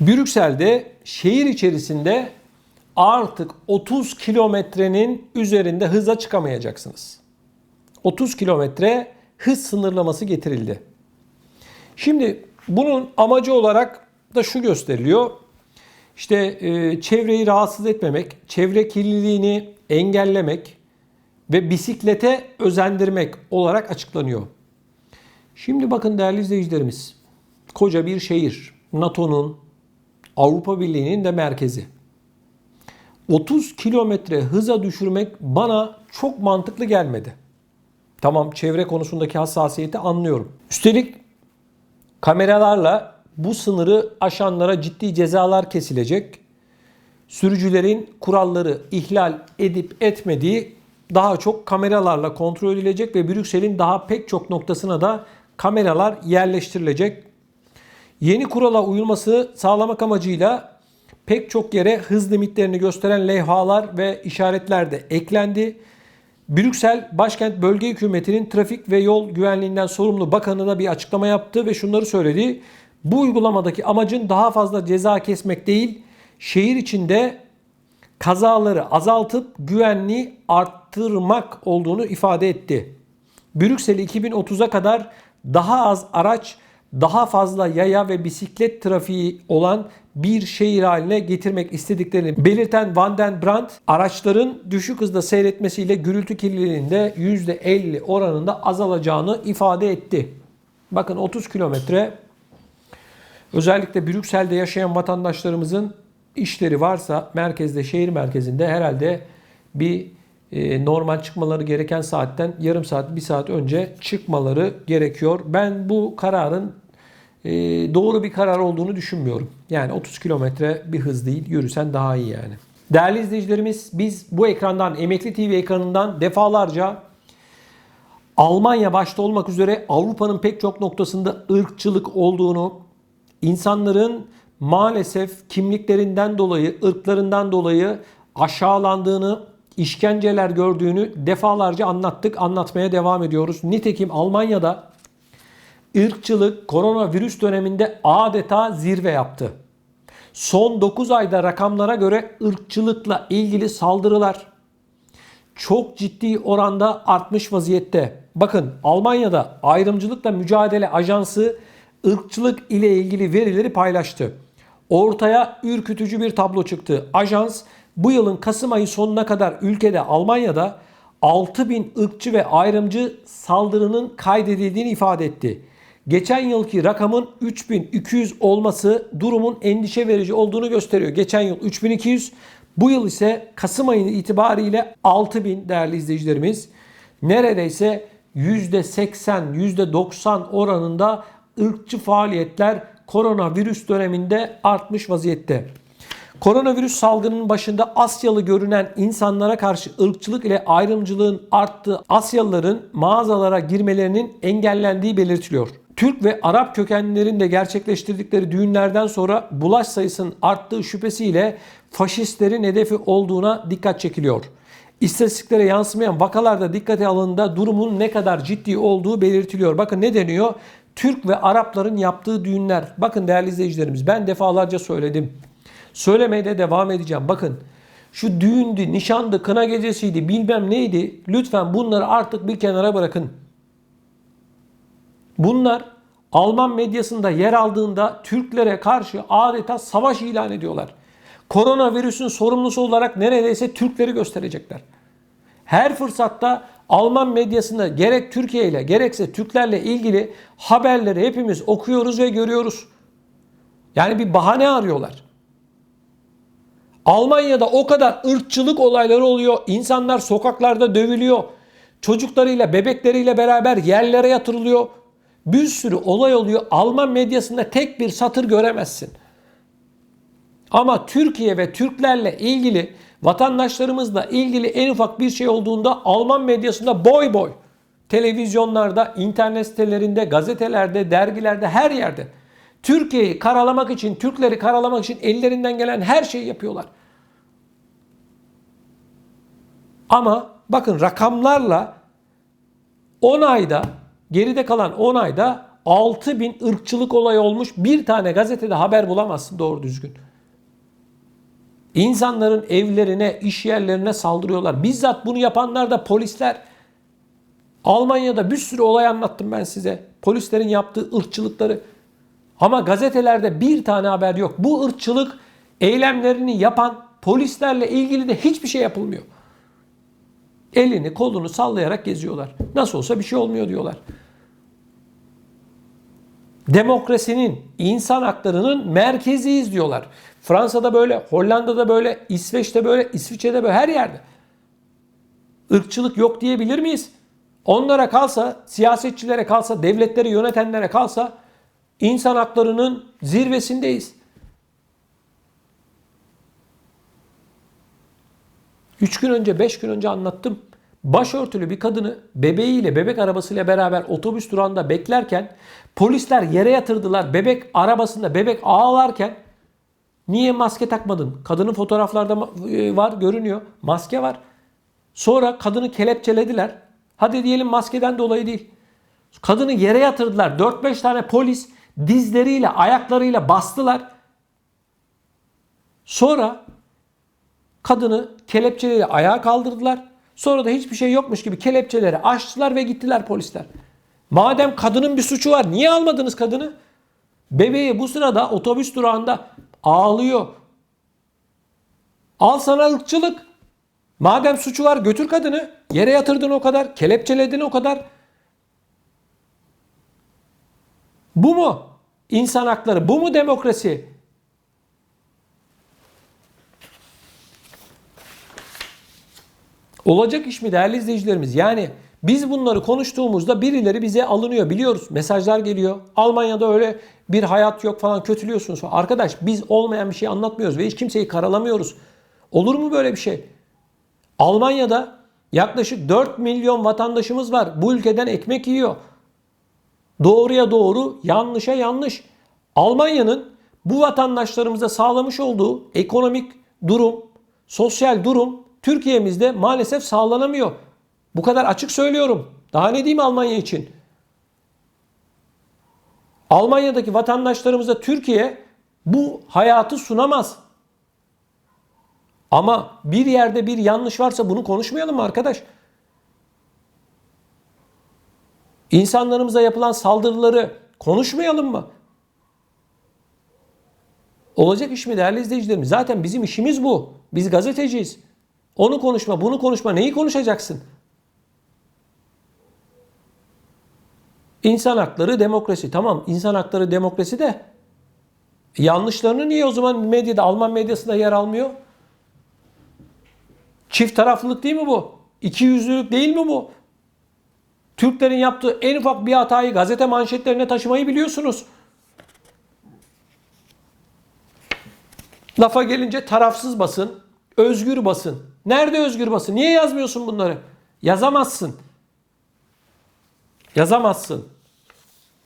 Brüksel'de şehir içerisinde artık 30 kilometrenin üzerinde hıza çıkamayacaksınız. 30 kilometre hız sınırlaması getirildi. Şimdi bunun amacı olarak da şu gösteriliyor. İşte e, çevreyi rahatsız etmemek, çevre kirliliğini engellemek ve bisiklete özendirmek olarak açıklanıyor. Şimdi bakın değerli izleyicilerimiz, koca bir şehir, NATO'nun, Avrupa Birliği'nin de merkezi. 30 kilometre hıza düşürmek bana çok mantıklı gelmedi. Tamam çevre konusundaki hassasiyeti anlıyorum. Üstelik kameralarla bu sınırı aşanlara ciddi cezalar kesilecek. Sürücülerin kuralları ihlal edip etmediği daha çok kameralarla kontrol edilecek ve Brüksel'in daha pek çok noktasına da kameralar yerleştirilecek. Yeni kurala uyulması sağlamak amacıyla pek çok yere hız limitlerini gösteren levhalar ve işaretler de eklendi. Brüksel Başkent Bölge Hükümeti'nin trafik ve yol güvenliğinden sorumlu bakanına bir açıklama yaptı ve şunları söyledi. Bu uygulamadaki amacın daha fazla ceza kesmek değil, şehir içinde kazaları azaltıp güvenliği arttırmak olduğunu ifade etti. Brüksel'i 2030'a kadar daha az araç, daha fazla yaya ve bisiklet trafiği olan bir şehir haline getirmek istediklerini belirten Van den Brandt, araçların düşük hızda seyretmesiyle gürültü kirliliğinde %50 oranında azalacağını ifade etti. Bakın 30 kilometre özellikle Brüksel'de yaşayan vatandaşlarımızın işleri varsa merkezde, şehir merkezinde herhalde bir normal çıkmaları gereken saatten yarım saat, bir saat önce çıkmaları gerekiyor. Ben bu kararın e, doğru bir karar olduğunu düşünmüyorum. Yani 30 kilometre bir hız değil, yürüsen daha iyi yani. Değerli izleyicilerimiz biz bu ekrandan, Emekli TV ekranından defalarca Almanya başta olmak üzere Avrupa'nın pek çok noktasında ırkçılık olduğunu, insanların maalesef kimliklerinden dolayı, ırklarından dolayı aşağılandığını, işkenceler gördüğünü defalarca anlattık, anlatmaya devam ediyoruz. Nitekim Almanya'da ırkçılık koronavirüs döneminde adeta zirve yaptı. Son 9 ayda rakamlara göre ırkçılıkla ilgili saldırılar çok ciddi oranda artmış vaziyette. Bakın Almanya'da ayrımcılıkla mücadele ajansı ırkçılık ile ilgili verileri paylaştı. Ortaya ürkütücü bir tablo çıktı. Ajans bu yılın Kasım ayı sonuna kadar ülkede Almanya'da 6000 ırkçı ve ayrımcı saldırının kaydedildiğini ifade etti. Geçen yılki rakamın 3200 olması durumun endişe verici olduğunu gösteriyor. Geçen yıl 3200, bu yıl ise Kasım ayı itibariyle 6000 değerli izleyicilerimiz. Neredeyse %80, %90 oranında ırkçı faaliyetler koronavirüs döneminde artmış vaziyette. Koronavirüs salgının başında Asyalı görünen insanlara karşı ırkçılık ile ayrımcılığın arttığı Asyalıların mağazalara girmelerinin engellendiği belirtiliyor. Türk ve Arap kökenlilerin de gerçekleştirdikleri düğünlerden sonra bulaş sayısının arttığı şüphesiyle faşistlerin hedefi olduğuna dikkat çekiliyor. İstatistiklere yansımayan vakalarda dikkate alındığında durumun ne kadar ciddi olduğu belirtiliyor. Bakın ne deniyor? Türk ve Arapların yaptığı düğünler. Bakın değerli izleyicilerimiz ben defalarca söyledim. Söylemeye de devam edeceğim. Bakın şu düğündü, nişandı, kına gecesiydi, bilmem neydi. Lütfen bunları artık bir kenara bırakın. Bunlar Alman medyasında yer aldığında Türklere karşı adeta savaş ilan ediyorlar. Koronavirüsün sorumlusu olarak neredeyse Türkleri gösterecekler. Her fırsatta Alman medyasında gerek Türkiye ile gerekse Türklerle ilgili haberleri hepimiz okuyoruz ve görüyoruz. Yani bir bahane arıyorlar. Almanya'da o kadar ırkçılık olayları oluyor. İnsanlar sokaklarda dövülüyor. Çocuklarıyla, bebekleriyle beraber yerlere yatırılıyor. Bir sürü olay oluyor. Alman medyasında tek bir satır göremezsin. Ama Türkiye ve Türklerle ilgili vatandaşlarımızla ilgili en ufak bir şey olduğunda Alman medyasında boy boy televizyonlarda, internet sitelerinde, gazetelerde, dergilerde her yerde Türkiye'yi karalamak için, Türkleri karalamak için ellerinden gelen her şeyi yapıyorlar. Ama bakın rakamlarla 10 ayda geride kalan 10 ayda 6000 ırkçılık olayı olmuş. Bir tane gazetede haber bulamazsın doğru düzgün. İnsanların evlerine, iş yerlerine saldırıyorlar. Bizzat bunu yapanlar da polisler. Almanya'da bir sürü olay anlattım ben size. Polislerin yaptığı ırkçılıkları. Ama gazetelerde bir tane haber yok. Bu ırkçılık eylemlerini yapan polislerle ilgili de hiçbir şey yapılmıyor. Elini kolunu sallayarak geziyorlar. Nasıl olsa bir şey olmuyor diyorlar. Demokrasinin, insan haklarının merkeziyiz diyorlar. Fransa'da böyle, Hollanda'da böyle, İsveç'te böyle, İsviçre'de böyle her yerde. Irkçılık yok diyebilir miyiz? Onlara kalsa, siyasetçilere kalsa, devletleri yönetenlere kalsa insan haklarının zirvesindeyiz. Üç gün önce, beş gün önce anlattım. Başörtülü bir kadını bebeğiyle, bebek arabasıyla beraber otobüs durağında beklerken polisler yere yatırdılar. Bebek arabasında bebek ağlarken niye maske takmadın? Kadının fotoğraflarda e, var, görünüyor. Maske var. Sonra kadını kelepçelediler. Hadi diyelim maskeden dolayı değil. Kadını yere yatırdılar. 4-5 tane polis dizleriyle, ayaklarıyla bastılar. Sonra kadını kelepçeleri ayağa kaldırdılar. Sonra da hiçbir şey yokmuş gibi kelepçeleri açtılar ve gittiler polisler. Madem kadının bir suçu var niye almadınız kadını? Bebeği bu sırada otobüs durağında ağlıyor. Al sana ırkçılık. Madem suçu var götür kadını. Yere yatırdın o kadar. Kelepçeledin o kadar. Bu mu? İnsan hakları. Bu mu demokrasi? Olacak iş mi değerli izleyicilerimiz? Yani biz bunları konuştuğumuzda birileri bize alınıyor biliyoruz. Mesajlar geliyor. Almanya'da öyle bir hayat yok falan kötülüyorsunuz. Arkadaş biz olmayan bir şey anlatmıyoruz ve hiç kimseyi karalamıyoruz. Olur mu böyle bir şey? Almanya'da yaklaşık 4 milyon vatandaşımız var. Bu ülkeden ekmek yiyor. Doğruya doğru, yanlışa yanlış. Almanya'nın bu vatandaşlarımıza sağlamış olduğu ekonomik durum, sosyal durum Türkiye'mizde maalesef sağlanamıyor. Bu kadar açık söylüyorum. Daha ne diyeyim Almanya için? Almanya'daki vatandaşlarımıza Türkiye bu hayatı sunamaz. Ama bir yerde bir yanlış varsa bunu konuşmayalım mı arkadaş? İnsanlarımıza yapılan saldırıları konuşmayalım mı? Olacak iş mi değerli izleyicilerimiz? Zaten bizim işimiz bu. Biz gazeteciyiz. Onu konuşma, bunu konuşma. Neyi konuşacaksın? İnsan hakları, demokrasi. Tamam, insan hakları, demokrasi de yanlışlarını niye o zaman medyada, Alman medyasında yer almıyor? Çift taraflılık değil mi bu? İki yüzlülük değil mi bu? Türklerin yaptığı en ufak bir hatayı gazete manşetlerine taşımayı biliyorsunuz. Lafa gelince tarafsız basın, özgür basın. Nerede özgür basın? Niye yazmıyorsun bunları? Yazamazsın. Yazamazsın.